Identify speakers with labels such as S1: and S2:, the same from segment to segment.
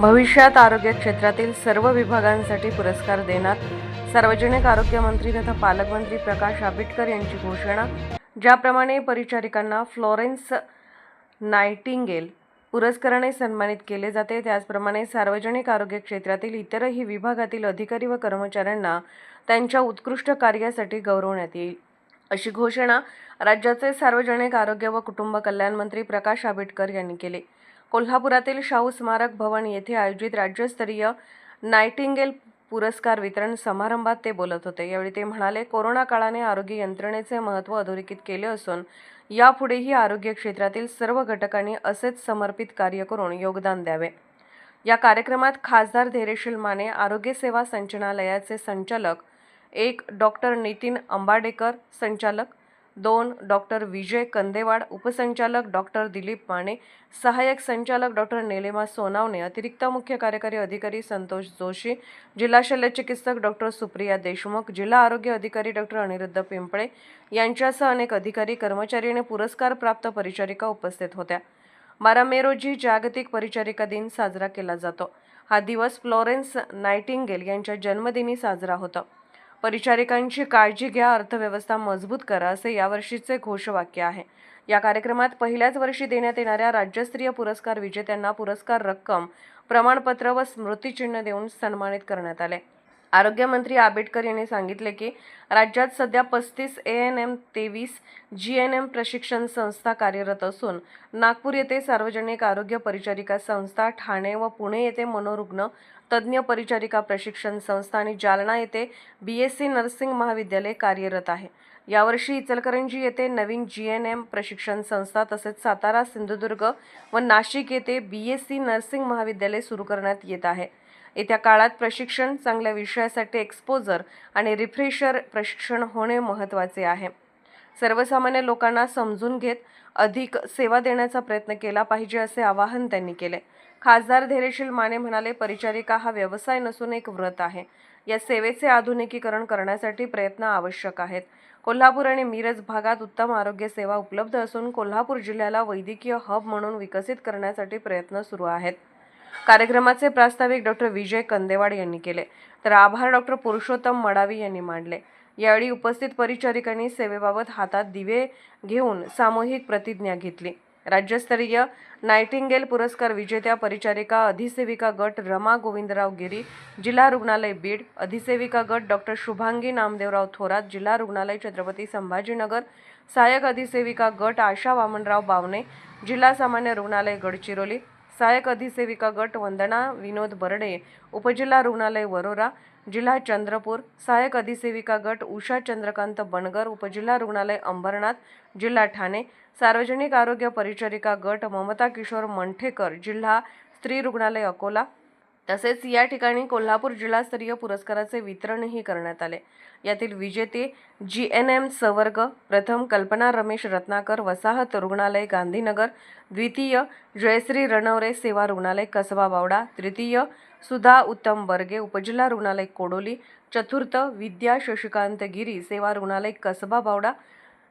S1: भविष्यात आरोग्य क्षेत्रातील सर्व विभागांसाठी पुरस्कार देण्यात सार्वजनिक आरोग्य मंत्री तथा पालकमंत्री प्रकाश आंबेडकर यांची घोषणा ज्याप्रमाणे परिचारिकांना फ्लोरेन्स नायटिंगेल पुरस्काराने सन्मानित केले जाते. त्याचप्रमाणे सार्वजनिक आरोग्य क्षेत्रातील इतरही विभागातील अधिकारी व कर्मचाऱ्यांना त्यांच्या उत्कृष्ट कार्यासाठी गौरवण्यात येईल. अशी घोषणा राज्याचे सार्वजनिक आरोग्य व कुटुंब कल्याण मंत्री प्रकाश आंबेडकर यांनी केली. कोल्हापुरातील शाहू स्मारक भवन येथे आयोजित राज्यस्तरीय नायटिंगेल पुरस्कार वितरण समारंभात ते बोलत होते. यावेळी ते म्हणाले कोरोना काळाने आरोग्य यंत्रणेचे महत्त्व अधोरेखित केले असून यापुढेही आरोग्य क्षेत्रातील सर्व घटकांनी असेच समर्पित कार्य करून योगदान द्यावे. या कार्यक्रमात खासदार धैर्यशील माने आरोग्य सेवा संचालनालयाचे संचालक एक डॉक्टर नितीन अंबाडेकर संचालक दोन डॉक्टर विजय कंदेवाड उपसंचालक डॉक्टर दिलीप माने सहाय्यक संचालक डॉक्टर निलिमा सोनावणे अतिरिक्त मुख्य कार्यकारी अधिकारी संतोष जोशी जिल्हा शल्यचिकित्सक डॉक्टर सुप्रिया देशमुख जिल्हा आरोग्य अधिकारी डॉक्टर अनिरुद्ध पिंपळे यांच्यासह अनेक अधिकारी कर्मचारी आणि पुरस्कार प्राप्त परिचारिका उपस्थित होत्या. बारा मे रोजी जागतिक परिचारिका दिन साजरा केला जातो. हा दिवस फ्लोरेन्स नायटिंगेल यांच्या जन्मदिनी साजरा होतो. परिचारिकांची काळजी घ्या अर्थव्यवस्था मजबूत करा असे यावर्षीचे घोषवाक्य आहे. या कार्यक्रमात पहिल्याच वर्षी देण्यात येणाऱ्या राज्यस्तरीय पुरस्कार विजेत्यांना पुरस्कार रक्कम प्रमाणपत्र व स्मृतिचिन्ह देऊन सन्मानित करण्यात आले. आरोग्यमंत्री आंबेडकर यांनी सांगितले की राज्यात सध्या पस्तीस ए एन एम तेवीस जी एन एम प्रशिक्षण संस्था कार्यरत असून नागपूर येथे सार्वजनिक आरोग्य परिचारिका संस्था ठाणे व पुणे येथे मनोरुग्ण तज्ज्ञ परिचारिका प्रशिक्षण संस्था आणि जालना येथे बी एस सी नर्सिंग महाविद्यालय कार्यरत आहे. यावर्षी इचलकरंजी येथे नवीन जी एन एम प्रशिक्षण संस्था तसेच सातारा सिंधुदुर्ग व नाशिक येथे बी एस सी नर्सिंग महाविद्यालय सुरू करण्यात येत आहे. येत्या काळात प्रशिक्षण चांगल्या विषयासाठी एक्सपोजर आणि रिफ्रेशर प्रशिक्षण होणे महत्त्वाचे आहे. सर्वसामान्य लोकांना समजून घेत अधिक सेवा देण्याचा प्रयत्न केला पाहिजे असे आवाहन त्यांनी केले. खासदार धैर्यशील माने म्हणाले परिचारिका हा व्यवसाय नसून एक व्रत आहे. या सेवेचे आधुनिकीकरण करण्यासाठी प्रयत्न आवश्यक आहेत. कोल्हापूर आणि मिरज भागात उत्तम आरोग्य सेवा उपलब्ध असून कोल्हापूर जिल्ह्याला वैद्यकीय हब म्हणून विकसित करण्यासाठी प्रयत्न सुरू आहेत. कार्यक्रमाचे प्रास्ताविक डॉक्टर विजय कंदेवाड यांनी केले. तर आभार डॉक्टर पुरुषोत्तम मडावी यांनी मांडले. यावेळी उपस्थित परिचारिकांनी सेवेबाबत हातात दिवे घेऊन सामूहिक प्रतिज्ञा घेतली. राज्यस्तरीय नायटिंगेल पुरस्कार विजेत्या परिचारिका अधिसेविका गट रमा गोविंदराव गिरी जिल्हा रुग्णालय बीड अधिसेविका गट डॉक्टर शुभांगी नामदेवराव थोरात जिल्हा रुग्णालय छत्रपती संभाजीनगर सहाय्यक अधिसेविका गट आशा वामनराव बावणे जिल्हा सामान्य रुग्णालय गडचिरोली सहाय्यक अधिसेविका गट वंदना विनोद बर्डे उपजिल्हा रुग्णालय वरोरा जिल्हा चंद्रपूर सहाय्यक अधिसेविका गट उषा चंद्रकांत बनगर उपजिल्हा रुग्णालय अंबरनाथ जिल्हा ठाणे सार्वजनिक आरोग्य परिचारिका गट ममता किशोर मंठेकर जिल्हा स्त्री रुग्णालय अकोला तसेच या ठिकाणी कोल्हापूर जिल्हास्तरीय पुरस्काराचे वितरणही करण्यात आले. यातील विजेते जी एन एम सवर्ग प्रथम कल्पना रमेश रत्नाकर वसाहत रुग्णालय गांधीनगर द्वितीय जयश्री रणवरे सेवा रुग्णालय कसबा बावडा तृतीय सुधा उत्तम बर्गे उपजिल्हा रुग्णालय कोडोली चतुर्थ विद्या शशिकांत गिरी सेवा रुग्णालय Kasba Bawda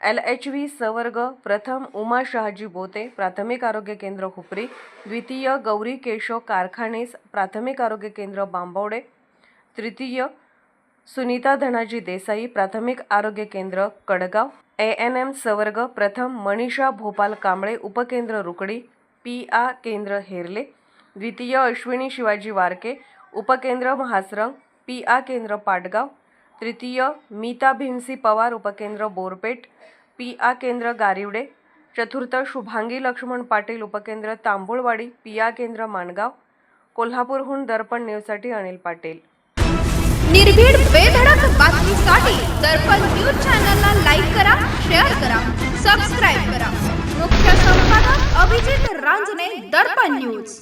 S1: L H V Swarg प्रथम उमा शहाजी बोते प्राथमिक आरोग्य केंद्र हुपरी द्वितीय गौरी केशव कारखानेस प्राथमिक आरोग्य केंद्र बांबवडे तृतीय सुनीता धनाजी देसाई प्राथमिक आरोग्य केंद्र कडगाव ए एन एम सवर्ग प्रथम मनीषा भोपाल कांबळे उपकेंद्र रुकडी पी आ केंद्र हेरले द्वितीय अश्विनी शिवाजी वारके उपकेंद्र महासरंग पी आ केंद्र पाटगाव तृतीय मीता भीमसी पवार उपकेंद्र बोरपेठ पी आ केंद्र गारिवडे चतुर्थ शुभांगी लक्ष्मण पाटील उपकेंद्र तांबुळवाडी पी आ केंद्र माणगाव कोल्हापूरहून दर्पण न्यूजसाठी अनिल पाटील.
S2: निर्भीड बेधडक बातमीसाठी दर्पण न्यूज चॅनलला लाईक करा शेअर करा सबस्क्राईब करा. मुख्य संपादक अभिजित रांजणे दर्पण न्यूज.